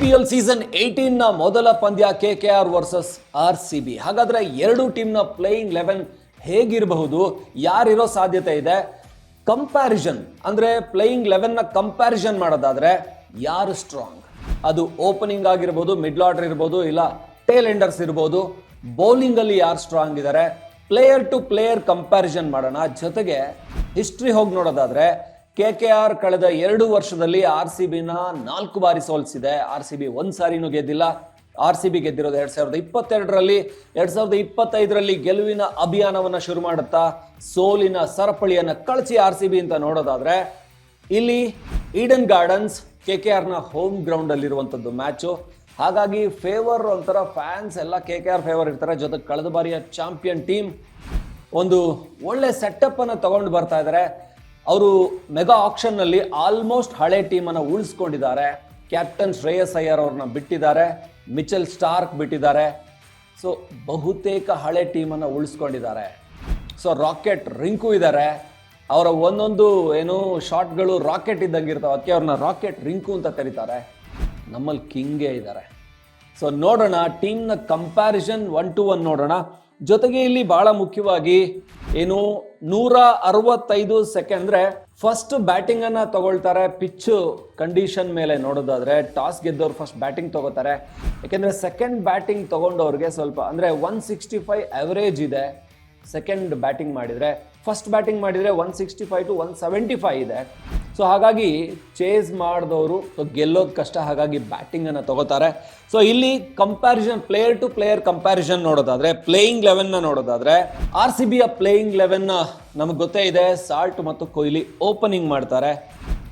P L season ಏಯ್ಟೀನ್ನ ಮೊದಲ ಪಂದ್ಯ K K R versus R C B. ಹಾಗಾದ್ರೆ ಎರಡು ಟೀಮ್ನ ಪ್ಲೇಯಿಂಗ್ ಲೆವೆನ್ ಹೇಗಿರಬಹುದು? ಯಾರಿರೋ ಸಾಧ್ಯತೆ ಇದೆ. ಕಂಪ್ಯಾರಿಸನ್ ಅಂದ್ರೆ ಪ್ಲೇಯಿಂಗ್ ಲೆವೆನ್ನ ಕಂಪ್ಯಾರಿಸನ್ ಮಾಡೋದಾದ್ರೆ ಯಾರು ಸ್ಟ್ರಾಂಗ್ ಅದು ಓಪನಿಂಗ್ ಆಗಿರ್ಬೋದು, ಮಿಡ್ಲ್ ಆರ್ಡರ್ ಇರ್ಬೋದು, ಇಲ್ಲ ಟೇಲ್ ಎಂಡರ್ಸ್ ಇರ್ಬೋದು. ಬೌಲಿಂಗ್ ಅಲ್ಲಿ ಯಾರು ಸ್ಟ್ರಾಂಗ್ ಇದ್ದಾರೆ ಪ್ಲೇಯರ್ ಟು ಪ್ಲೇಯರ್ ಕಂಪ್ಯಾರಿಸನ್ ಮಾಡೋಣ. ಜೊತೆಗೆ ಹಿಸ್ಟ್ರಿ ಹೋಗಿ ನೋಡೋದಾದ್ರೆ ಕೆ ಕೆ ಆರ್ ಕಳೆದ ಎರಡು ವರ್ಷದಲ್ಲಿ ಆರ್ ಸಿ ಬಿನ ನಾಲ್ಕು ಬಾರಿ ಸೋಲಿಸಿದೆ. ಆರ್ ಸಿ ಬಿ ಒಂದು ಸಾರಿನೂ ಗೆದ್ದಿಲ್ಲ. ಆರ್ ಸಿ ಬಿ ಗೆದ್ದಿರೋದು ಎರಡ್ ಸಾವಿರದ ಇಪ್ಪತ್ತೆರಡರಲ್ಲಿ. ಎರಡ್ ಸಾವಿರದ ಇಪ್ಪತ್ತೈದರಲ್ಲಿ ಗೆಲುವಿನ ಅಭಿಯಾನವನ್ನ ಶುರು ಮಾಡುತ್ತಾ ಸೋಲಿನ ಸರಪಳಿಯನ್ನ ಕಳಿಸಿ ಆರ್ ಸಿ ಬಿ ಅಂತ ನೋಡೋದಾದ್ರೆ ಇಲ್ಲಿ ಈಡನ್ ಗಾರ್ಡನ್ಸ್ ಕೆ ಕೆ ಆರ್ನ ಹೋಮ್ ಗ್ರೌಂಡ್ ಅಲ್ಲಿರುವಂಥದ್ದು ಮ್ಯಾಚು. ಹಾಗಾಗಿ ಫೇವರ್ ಒಂಥರ ಫ್ಯಾನ್ಸ್ ಎಲ್ಲ ಕೆ ಕೆ ಆರ್ ಫೇವರ್ ಇರ್ತಾರೆ. ಜೊತೆಗೆ ಕಳೆದ ಬಾರಿಯ ಚಾಂಪಿಯನ್ ಟೀಮ್ ಒಂದು ಒಳ್ಳೆ ಸೆಟಪ್ ಅನ್ನು ತಗೊಂಡು ಬರ್ತಾ ಇದ್ದಾರೆ ಅವರು ಮೆಗಾ ಆಕ್ಷನ್ನಲ್ಲಿ ಆಲ್ಮೋಸ್ಟ್ ಹಳೆ ಟೀಮನ್ನು ಉಳಿಸ್ಕೊಂಡಿದ್ದಾರೆ. ಕ್ಯಾಪ್ಟನ್ ಶ್ರೇಯಸ್ ಅಯ್ಯರ್ ಅವ್ರನ್ನ ಬಿಟ್ಟಿದ್ದಾರೆ. ಮಿಚೆಲ್ ಸ್ಟಾರ್ಕ್ ಬಿಟ್ಟಿದ್ದಾರೆ. ಸೊ ಬಹುತೇಕ ಹಳೆ ಟೀಮನ್ನು ಉಳಿಸ್ಕೊಂಡಿದ್ದಾರೆ. ಸೊ ರಾಕೆಟ್ ರಿಂಕು ಇದ್ದಾರೆ. ಅವರ ಒಂದೊಂದು ಏನು ಶಾಟ್ಗಳು ರಾಕೆಟ್ ಇದ್ದಂಗೆ ಇರ್ತಾವೆ ಅದಕ್ಕೆ ಅವ್ರನ್ನ ರಾಕೆಟ್ ರಿಂಕು ಅಂತ ಕರೀತಾರೆ. ನಮ್ಮಲ್ಲಿ ಕಿಂಗೇ ಇದ್ದಾರೆ. ಸೊ ನೋಡೋಣ ಟೀಮ್ನ ಕಂಪ್ಯಾರಿಸನ್ ಒನ್ ಟು ಒನ್ ನೋಡೋಣ. ಜೊತೆಗೆ ಇಲ್ಲಿ ಬಹಳ ಮುಖ್ಯವಾಗಿ ಏನು ನೂರ ಅರವತ್ತೈದು ಸೆಕೆಂಡ್ ಅಂದ್ರೆ ಫಸ್ಟ್ ಬ್ಯಾಟಿಂಗ್ ಅನ್ನ ತಗೊಳ್ತಾರೆ ಪಿಚ್ ಕಂಡೀಷನ್ ಮೇಲೆ ನೋಡೋದಾದ್ರೆ ಟಾಸ್ ಗೆದ್ದವ್ರು ಫಸ್ಟ್ ಬ್ಯಾಟಿಂಗ್ ತಗೋತಾರೆ. ಯಾಕೆಂದ್ರೆ ಸೆಕೆಂಡ್ ಬ್ಯಾಟಿಂಗ್ ತಗೊಂಡವ್ರಿಗೆ ಸ್ವಲ್ಪ ಅಂದ್ರೆ ಒನ್ ಸಿಕ್ಸ್ಟಿ ಫೈವ್ ಅವರೇಜ್ ಇದೆ. ಸೆಕೆಂಡ್ ಬ್ಯಾಟಿಂಗ್ ಮಾಡಿದರೆ ಫಸ್ಟ್ ಬ್ಯಾಟಿಂಗ್ ಮಾಡಿದರೆ one sixty five to one seventy five ಇದೆ. ಸೊ ಹಾಗಾಗಿ ಚೇಸ್ ಮಾಡಿದವರು ಗೆಲ್ಲೋದು ಕಷ್ಟ, ಹಾಗಾಗಿ ಬ್ಯಾಟಿಂಗನ್ನು ತಗೋತಾರೆ. ಸೊ ಇಲ್ಲಿ comparison player to player comparison ನೋಡೋದಾದ್ರೆ ಪ್ಲೇಯಿಂಗ್ ಲೆವೆನ್ನ ನೋಡೋದಾದ್ರೆ ಆರ್ ಸಿ ಬಿಯ ಪ್ಲೇಯಿಂಗ್ ಲೆವೆನ್ನ ನಮಗೆ ಗೊತ್ತೇ ಇದೆ ಸಾಲ್ಟ್ ಮತ್ತು ಕೊಹ್ಲಿ ಓಪನಿಂಗ್ ಮಾಡ್ತಾರೆ.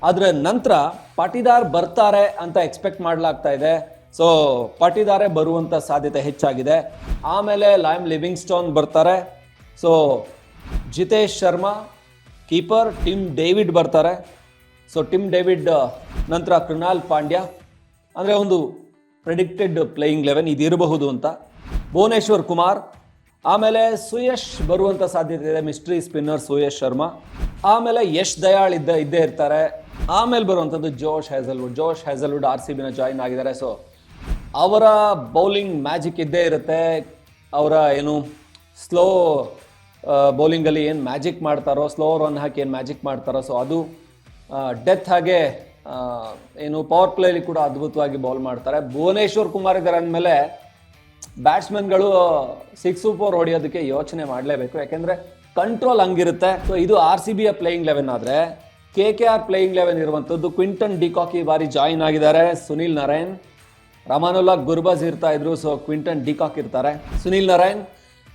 ಅದರ ನಂತರ ಪಾಟಿದಾರ್ ಬರ್ತಾರೆ ಅಂತ ಎಕ್ಸ್ಪೆಕ್ಟ್ ಮಾಡಲಾಗ್ತಾ ಇದೆ. ಸೊ ಪಾಟಿದಾರೆ ಬರುವಂಥ ಸಾಧ್ಯತೆ ಹೆಚ್ಚಾಗಿದೆ. ಆಮೇಲೆ ಲೈಮ್ ಲಿವಿಂಗ್ ಸ್ಟೋನ್ ಬರ್ತಾರೆ. So Jitesh Sharma keeper Tim David ಬರ್ತಾರೆ. ಸೊ ಟಿಮ್ ಡೇವಿಡ್ ನಂತರ ಕೃಣಾಲ್ ಪಾಂಡ್ಯ. ಅಂದರೆ ಒಂದು ಪ್ರೆಡಿಕ್ಟೆಡ್ ಪ್ಲೇಯಿಂಗ್ ಲೆವೆನ್ ಇದಿರಬಹುದು ಅಂತ. ಭುವನೇಶ್ವರ್ ಕುಮಾರ್. ಆಮೇಲೆ ಸುಯಶ್ ಬರುವಂಥ ಸಾಧ್ಯತೆ ಇದೆ. Mystery spinner Suyash Sharma. ಆಮೇಲೆ ಯಶ್ ದಯಾಳ್ ಇದ್ದ, ಇದ್ದೇ ಇರ್ತಾರೆ. ಆಮೇಲೆ ಬರುವಂಥದ್ದು Josh Hazlewood Josh Hazlewood R C ಬಿನ join ಆಗಿದ್ದಾರೆ. ಸೊ ಅವರ ಬೌಲಿಂಗ್ ಮ್ಯಾಜಿಕ್ ಇದ್ದೇ ಇರುತ್ತೆ. ಅವರ ಏನು ಸ್ಲೋ ಬೌಲಿಂಗಲ್ಲಿ ಏನು ಮ್ಯಾಜಿಕ್ ಮಾಡ್ತಾರೋ ಸ್ಲೋ ರನ್ ಹಾಕಿ ಏನು ಮ್ಯಾಜಿಕ್ ಮಾಡ್ತಾರೋ ಸೊ ಅದು ಡೆತ್ ಹಾಗೆ ಏನು ಪವರ್ ಪ್ಲೇಲಿ ಕೂಡ ಅದ್ಭುತವಾಗಿ ಬೌಲ್ ಮಾಡ್ತಾರೆ. ಭುವನೇಶ್ವರ್ ಕುಮಾರ್ ಇದ್ದಾರೆ ಅಂದಮೇಲೆ ಬ್ಯಾಟ್ಸ್ಮನ್ಗಳು ಸಿಕ್ಸ್ ಫೋರ್ ಹೊಡೆಯೋದಕ್ಕೆ ಯೋಚನೆ ಮಾಡಲೇಬೇಕು. ಯಾಕೆಂದರೆ ಕಂಟ್ರೋಲ್ ಹಂಗಿರುತ್ತೆ. ಸೊ ಇದು ಆರ್ ಸಿ ಬಿಯ ಪ್ಲೇಯಿಂಗ್ ಲೆವೆನ್ ಆದರೆ K K R playing eleven ಇರುವಂಥದ್ದು ಕ್ವಿಂಟನ್ ಡಿಕಾಕ್ ಈ ಬಾರಿ ಜಾಯಿನ್ ಆಗಿದ್ದಾರೆ. ಸುನಿಲ್ ನಾರಾಯಣ್, ರಮಾನುಲ್ಲಾ ಗುರ್ಬಾಜ್ ಇರ್ತಾ ಇದ್ರು ಸೊ ಕ್ವಿಂಟನ್ ಡಿಕಾಕ್ ಇರ್ತಾರೆ. ಸುನಿಲ್ ನಾರಾಯಣ್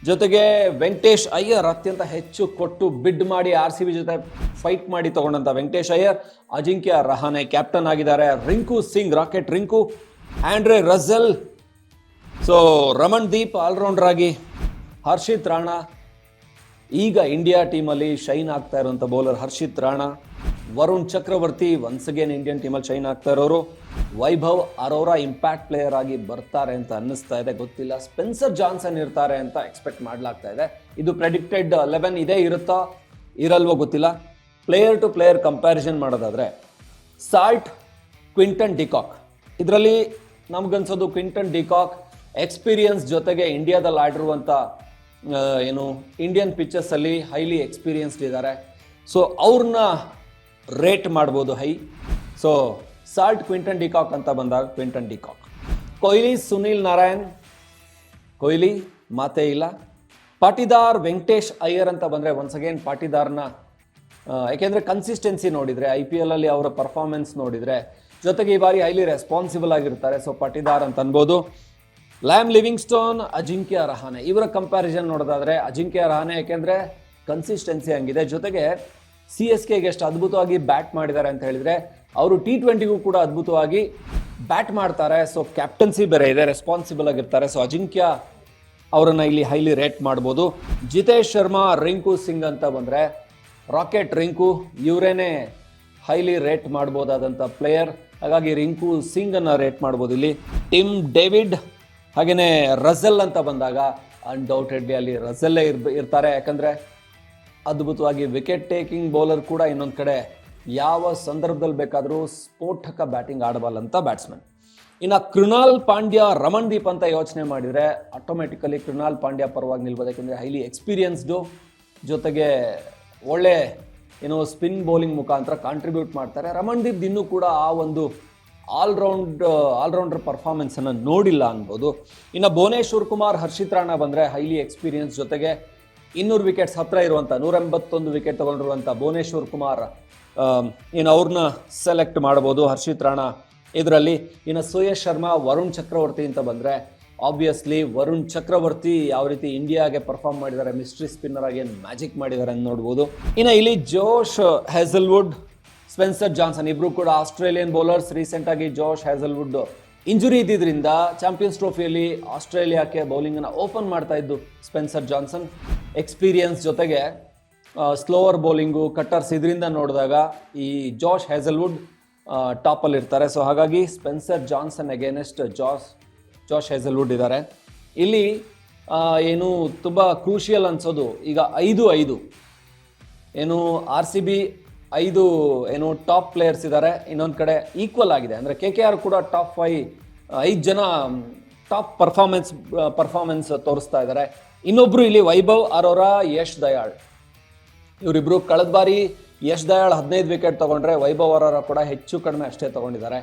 ಜೊತೆಗೆ ವೆಂಕಟೇಶ್ ಅಯ್ಯರ್ ಅತ್ಯಂತ ಹೆಚ್ಚು ಕೊಟ್ಟು ಬಿಡ್ ಮಾಡಿ ಆರ್ ಸಿ ಬಿ ಜೊತೆ ಫೈಟ್ ಮಾಡಿ ತಗೊಂಡಂತ ವೆಂಕಟೇಶ್ ಅಯ್ಯರ್. ಅಜಿಂಕ್ಯ ರಹಾನೆ ಕ್ಯಾಪ್ಟನ್ ಆಗಿದ್ದಾರೆ. Rinku Singh, rocket Rinku, Andre Russell. So Ramandeep allrounder ಆಗಿ, ಹರ್ಷಿತ್ ರಾಣಾ. ಈಗ ಇಂಡಿಯಾ ಟೀಮಲ್ಲಿ ಶೈನ್ ಆಗ್ತಾ ಇರುವಂಥ bowler Harshit Rana. Varun Chakravarthy once again Indian ಟೀಮಲ್ಲಿ ಶೈನ್ ಆಗ್ತಾ ಇರೋರು. ವೈಭವ್ ಅರೋರಾ ಇಂಪ್ಯಾಕ್ಟ್ ಪ್ಲೇಯರ್ ಆಗಿ ಬರ್ತಾರೆ ಅಂತ ಅನ್ನಿಸ್ತಾ ಇದೆ. ಗೊತ್ತಿಲ್ಲ. ಸ್ಪೆನ್ಸರ್ ಜಾನ್ಸನ್ ಇರ್ತಾರೆ ಅಂತ ಎಕ್ಸ್ಪೆಕ್ಟ್ ಮಾಡ್ಲಾಗ್ತಾ ಇದೆ. ಇದು ಪ್ರೆಡಿಕ್ಟೆಡ್ ಲೆವೆನ್ ಇದೇ ಇರುತ್ತೋ? ಇರಲ್ವೋ ಗೊತ್ತಿಲ್ಲ. ಪ್ಲೇಯರ್ ಟು ಪ್ಲೇಯರ್ ಕಂಪ್ಯಾರಿಸನ್ ಮಾಡೋದಾದ್ರೆ ಸಾಲ್ಟ್ ಕ್ವಿಂಟನ್ ಡಿಕಾಕ್ ಇದರಲ್ಲಿ ನಮ್ಗನ್ಸೋದು ಕ್ವಿಂಟನ್ ಡಿಕಾಕ್ ಎಕ್ಸ್ಪೀರಿಯನ್ಸ್ ಜೊತೆಗೆ ಇಂಡಿಯಾದಲ್ಲಿ ಆಡಿರುವಂಥ ಏನು ಇಂಡಿಯನ್ ಪಿಕ್ಚರ್ಸಲ್ಲಿ ಹೈಲಿ ಎಕ್ಸ್ಪೀರಿಯನ್ಸ್ಡ್ ಇದ್ದಾರೆ. ಸೊ ಅವ್ರನ್ನ ರೇಟ್ ಮಾಡ್ಬೋದು high. So Salt Quinton de Kock ಅಂತ ಬಂದಾಗ Quinton de Kock. Kohli, Sunil Narayan. Kohli, ಮಾತೇ ಇಲ್ಲ. ಪಾಟಿದಾರ್ ವೆಂಕಟೇಶ್ ಅಯ್ಯರ್ ಅಂತ ಬಂದರೆ ಒನ್ಸ್ ಅಗೇನ್ ಪಾಟಿದಾರ್ನ ಯಾಕೆಂದರೆ ಕನ್ಸಿಸ್ಟೆನ್ಸಿ ನೋಡಿದರೆ ಐ ಪಿ ಎಲ್ ಅಲ್ಲಿ ಅವರ ಪರ್ಫಾರ್ಮೆನ್ಸ್ ನೋಡಿದರೆ, ಜೊತೆಗೆ ಈ ಬಾರಿ ಹೈಲಿ ರೆಸ್ಪಾನ್ಸಿಬಲ್ ಆಗಿರ್ತಾರೆ. ಸೊ ಪಾಟಿದಾರ್ ಅಂತ ಅನ್ಬೋದು. Liam Livingstone Ajinkya Rahane. ಇವರ ಕಂಪ್ಯಾರಿಸನ್ ನೋಡೋದಾದ್ರೆ ಅಜಿಂಕ್ಯ ರಹಾನೆ ಯಾಕೆಂದರೆ ಕನ್ಸಿಸ್ಟೆನ್ಸಿ ಹಂಗಿದೆ. ಜೊತೆಗೆ ಸಿ ಎಸ್ ಕೆಗೆ ಎಷ್ಟು ಅದ್ಭುತವಾಗಿ ಬ್ಯಾಟ್ ಮಾಡಿದ್ದಾರೆ ಅಂತ ಹೇಳಿದ್ರೆ ಅವರು ಟಿ ಟ್ವೆಂಟಿಗೂ ಕೂಡ ಅದ್ಭುತವಾಗಿ ಬ್ಯಾಟ್ ಮಾಡ್ತಾರೆ. ಸೊ ಕ್ಯಾಪ್ಟನ್ಸಿ ಬೇರೆ ಇದೆ ರೆಸ್ಪಾನ್ಸಿಬಲ್ ಆಗಿರ್ತಾರೆ. ಸೊ ಅಜಿಂಕ್ಯ ಅವರನ್ನ ಇಲ್ಲಿ ಹೈಲಿ ರೇಟ್ ಮಾಡ್ಬೋದು. ಜಿತೇಶ್ ಶರ್ಮಾ, ರಿಂಕು ಸಿಂಗ್ ಅಂತ ಬಂದರೆ ರಾಕೆಟ್ ರಿಂಕು, ಇವರೇನೆ ಹೈಲಿ ರೇಟ್ ಮಾಡ್ಬೋದಾದಂಥ ಪ್ಲೇಯರ್ ಹಾಗಾಗಿ ರಿಂಕು ಸಿಂಗ್ ಅನ್ನ ರೇಟ್ ಮಾಡ್ಬೋದು ಇಲ್ಲಿ. ಟಿಮ್ ಡೇವಿಡ್ ಹಾಗೆಯೇ ರಜಲ್ ಅಂತ ಬಂದಾಗ ಅನ್ಡೌಟೆಡ್ಲಿ ಅಲ್ಲಿ ರಜಲ್ಲೇ ಇರ್ ಇರ್ತಾರೆ. ಯಾಕಂದರೆ ಅದ್ಭುತವಾಗಿ ವಿಕೆಟ್ ಟೇಕಿಂಗ್ ಬೌಲರ್ ಕೂಡ ಇನ್ನೊಂದು ಕಡೆ ಯಾವ ಸಂದರ್ಭದಲ್ಲಿ ಬೇಕಾದರೂ ಸ್ಫೋಟಕ ಬ್ಯಾಟಿಂಗ್ ಆಡಬಲ್ಲಂಥ ಬ್ಯಾಟ್ಸ್ಮನ್. ಇನ್ನು ಕೃಣಾಲ್ ಪಾಂಡ್ಯ ರಮಣ್ದೀಪ್ ಅಂತ ಯೋಚನೆ ಮಾಡಿದರೆ ಆಟೋಮೆಟಿಕಲಿ ಕೃಣಾಲ್ ಪಾಂಡ್ಯ ಪರವಾಗಿ ನಿಲ್ಬೋದು. ಯಾಕೆಂದರೆ ಹೈಲಿ ಎಕ್ಸ್ಪೀರಿಯನ್ಸ್ಡು ಜೊತೆಗೆ ಒಳ್ಳೆ ಏನು ಸ್ಪಿನ್ ಬೌಲಿಂಗ್ ಮುಖಾಂತರ ಕಾಂಟ್ರಿಬ್ಯೂಟ್ ಮಾಡ್ತಾರೆ. ರಮಣ್ದೀಪ್ ಇನ್ನೂ ಕೂಡ ಆ ಒಂದು ಆಲ್ರೌಂಡ್ ಆಲ್ರೌಂಡರ್ ಪರ್ಫಾರ್ಮೆನ್ಸನ್ನು ನೋಡಿಲ್ಲ ಅನ್ಬೋದು. ಇನ್ನು ಭುವನೇಶ್ವರ್ ಕುಮಾರ್, ಹರ್ಷಿತ್ ರಾಣ ಬಂದರೆ ಹೈಲಿ ಎಕ್ಸ್ಪೀರಿಯನ್ಸ್ ಜೊತೆಗೆ ಇನ್ನೂರು ವಿಕೆಟ್ಸ್ ಹತ್ತಿರ ಇರುವಂಥ ನೂರ ಎಂಬತ್ತೊಂದು ವಿಕೆಟ್ ತೊಗೊಂಡಿರುವಂಥ ಭುವನೇಶ್ವರ್ ಕುಮಾರ್ ಇನ್ನು ಅವ್ರನ್ನ ಸೆಲೆಕ್ಟ್ ಮಾಡ್ಬೋದು. ಹರ್ಷಿತ್ ರಾಣ ಇದರಲ್ಲಿ. ಇನ್ನು ಸುಯೇಶ್ ಶರ್ಮಾ, ವರುಣ್ ಚಕ್ರವರ್ತಿ ಅಂತ ಬಂದರೆ ಆಬ್ವಿಯಸ್ಲಿ ವರುಣ್ ಚಕ್ರವರ್ತಿ ಯಾವ ರೀತಿ ಇಂಡಿಯಾಗೆ ಪರ್ಫಾರ್ಮ್ ಮಾಡಿದ್ದಾರೆ ಮಿಸ್ಟ್ರಿ ಸ್ಪಿನ್ನರ್ ಆಗಿ ಏನು ಮ್ಯಾಜಿಕ್ ಮಾಡಿದ್ದಾರೆ ಅಂತ ನೋಡ್ಬೋದು. ಇನ್ನು ಇಲ್ಲಿ ಜೋಶ್ ಹೆಸಲ್ವುಡ್, ಸ್ಪೆನ್ಸರ್ ಜಾನ್ಸನ್ ಇಬ್ಬರು ಕೂಡ ಆಸ್ಟ್ರೇಲಿಯನ್ ಬೌಲರ್ಸ್ ರೀಸೆಂಟಾಗಿ ಜೋಶ್ ಹೆಸಲ್ವುಡ್ ಇಂಜುರಿ ಇದ್ದಿದ್ದರಿಂದ ಚಾಂಪಿಯನ್ಸ್ ಟ್ರೋಫಿಯಲ್ಲಿ ಆಸ್ಟ್ರೇಲಿಯಾಕ್ಕೆ ಬೌಲಿಂಗನ್ನು ಓಪನ್ ಮಾಡ್ತಾ ಇದ್ದು ಸ್ಪೆನ್ಸರ್ ಜಾನ್ಸನ್. ಎಕ್ಸ್ಪೀರಿಯನ್ಸ್ ಜೊತೆಗೆ ಸ್ಲೋವರ್ ಬೌಲಿಂಗು ಕಟ್ಟರ್ಸ್ ಇದರಿಂದ ನೋಡಿದಾಗ ಈ ಜಾಶ್ ಹೆಸಲ್ವುಡ್ ಟಾಪಲ್ಲಿ ಇರ್ತಾರೆ. ಸೊ ಹಾಗಾಗಿ Spencer Johnson against Josh Josh Hazlewood ಇದ್ದಾರೆ. ಇಲ್ಲಿ ಏನು ತುಂಬ ಕ್ರೂಷಿಯಲ್ ಅನ್ಸೋದು. ಈಗ ಐದು ಐದು. ಏನು ಆರ್ ಸಿ ಬಿ ಐದು, ಏನು ಟಾಪ್ ಪ್ಲೇಯರ್ಸ್ ಇದ್ದಾರೆ. ಇನ್ನೊಂದು ಕಡೆ ಈಕ್ವಲ್ ಆಗಿದೆ. ಅಂದರೆ ಕೆ ಕೆ ಆರ್ ಕೂಡ ಟಾಪ್ ಫೈ ಐದು ಜನ ಟಾಪ್ ಪರ್ಫಾರ್ಮೆನ್ಸ್ ಪರ್ಫಾರ್ಮೆನ್ಸ್ ತೋರಿಸ್ತಾ ಇದ್ದಾರೆ. ಇನ್ನೊಬ್ಬರು ಇಲ್ಲಿ ವೈಭವ್ ಅರೋರಾ ಯಶ್ ದಯಾಳ್. ಇವರಿಬ್ರು ಕಳೆದ ಬಾರಿ ಯಶ್ ದಯಾಳ್ ಹದಿನೈದು ವಿಕೆಟ್ ತಗೊಂಡ್ರೆ ವೈಭವ್ ಅವರ ಕೂಡ ಹೆಚ್ಚು ಕಡಿಮೆ ಅಷ್ಟೇ ತಗೊಂಡಿದ್ದಾರೆ.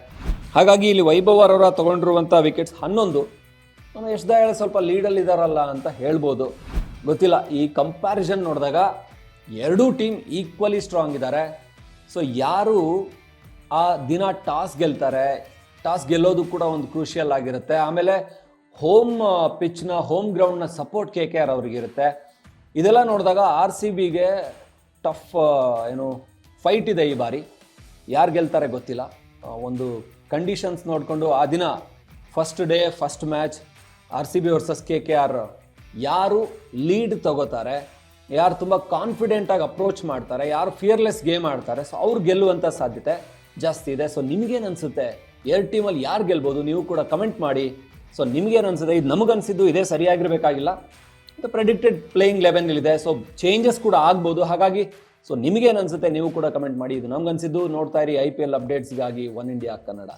ಹಾಗಾಗಿ ಇಲ್ಲಿ ವೈಭವ್ ಅವರ ತಗೊಂಡಿರುವಂಥ ವಿಕೆಟ್ಸ್ ಹನ್ನೊಂದು. ನಮ್ಮ ಯಶ್ ದಯಾಳ್ ಸ್ವಲ್ಪ ಲೀಡಲ್ಲಿ ಇದಾರಲ್ಲ ಅಂತ ಹೇಳ್ಬೋದು. ಗೊತ್ತಿಲ್ಲ, ಈ ಕಂಪ್ಯಾರಿಸನ್ ನೋಡಿದಾಗ ಎರಡೂ ಟೀಮ್ ಈಕ್ವಲಿ ಸ್ಟ್ರಾಂಗ್ ಇದ್ದಾರೆ. ಸೊ ಯಾರು ಆ ದಿನ ಟಾಸ್ ಗೆಲ್ತಾರೆ, ಟಾಸ್ ಗೆಲ್ಲೋದು ಕೂಡ ಒಂದು ಕ್ರೂಷಿಯಲ್ ಆಗಿರುತ್ತೆ. ಆಮೇಲೆ ಹೋಮ್ ಪಿಚ್ನ ಹೋಮ್ ಗ್ರೌಂಡ್ನ ಸಪೋರ್ಟ್ ಕೆ ಕೆ ಆರ್ ಅವ್ರಿಗಿರುತ್ತೆ. ಇದೆಲ್ಲ ನೋಡಿದಾಗ ಆರ್ ಸಿ ಬಿಗೆ ಟಫ್ ಏನು ಫೈಟ್ ಇದೆ ಈ ಬಾರಿ. ಯಾರು ಗೆಲ್ತಾರೆ ಗೊತ್ತಿಲ್ಲ. ಒಂದು ಕಂಡೀಷನ್ಸ್ ನೋಡಿಕೊಂಡು ಆ ದಿನ first day first match R C B versus K K R ಯಾರು ಲೀಡ್ ತಗೋತಾರೆ, ಯಾರು ತುಂಬ ಕಾನ್ಫಿಡೆಂಟಾಗಿ ಅಪ್ರೋಚ್ ಮಾಡ್ತಾರೆ, ಯಾರು ಫಿಯರ್ಲೆಸ್ ಗೇಮ್ ಆಡ್ತಾರೆ ಸೊ ಅವ್ರು ಗೆಲ್ಲುವಂಥ ಸಾಧ್ಯತೆ ಜಾಸ್ತಿ ಇದೆ. ಸೊ ನಿಮ್ಗೇನು ಅನಿಸುತ್ತೆ? ಎರಡು ಟೀಮಲ್ಲಿ ಯಾರು ಗೆಲ್ಬೋದು? ನೀವು ಕೂಡ ಕಮೆಂಟ್ ಮಾಡಿ. ಸೊ ನಿಮ್ಗೇನು ಅನಿಸುತ್ತೆ? ಇದು ನಮಗನ್ಸಿದ್ದು, ಇದೇ ಸರಿಯಾಗಿರಬೇಕಾಗಿಲ್ಲ. ಮತ್ತು ಪ್ರೆಡಿಕ್ಟೆಡ್ ಪ್ಲೇಯಿಂಗ್ ಲೆವೆನ್ಗಳಿದೆ ಸೊ ಚೇಂಜಸ್ ಕೂಡ ಆಗ್ಬೋದು. ಹಾಗಾಗಿ ಸೊ ನಿಮಗೇನು ಅನಿಸುತ್ತೆ? ನೀವು ಕೂಡ ಕಮೆಂಟ್ ಮಾಡಿ. ಇದು ನಮ್ಗೆ ಅನಿಸಿದ್ದು ನೋಡ್ತಾ ಇರಿ ಐ ಪಿ ಎಲ್ ಅಪ್ಡೇಟ್ಸ್ಗಾಗಿ ಒನ್ ಇಂಡಿಯಾ ಕನ್ನಡ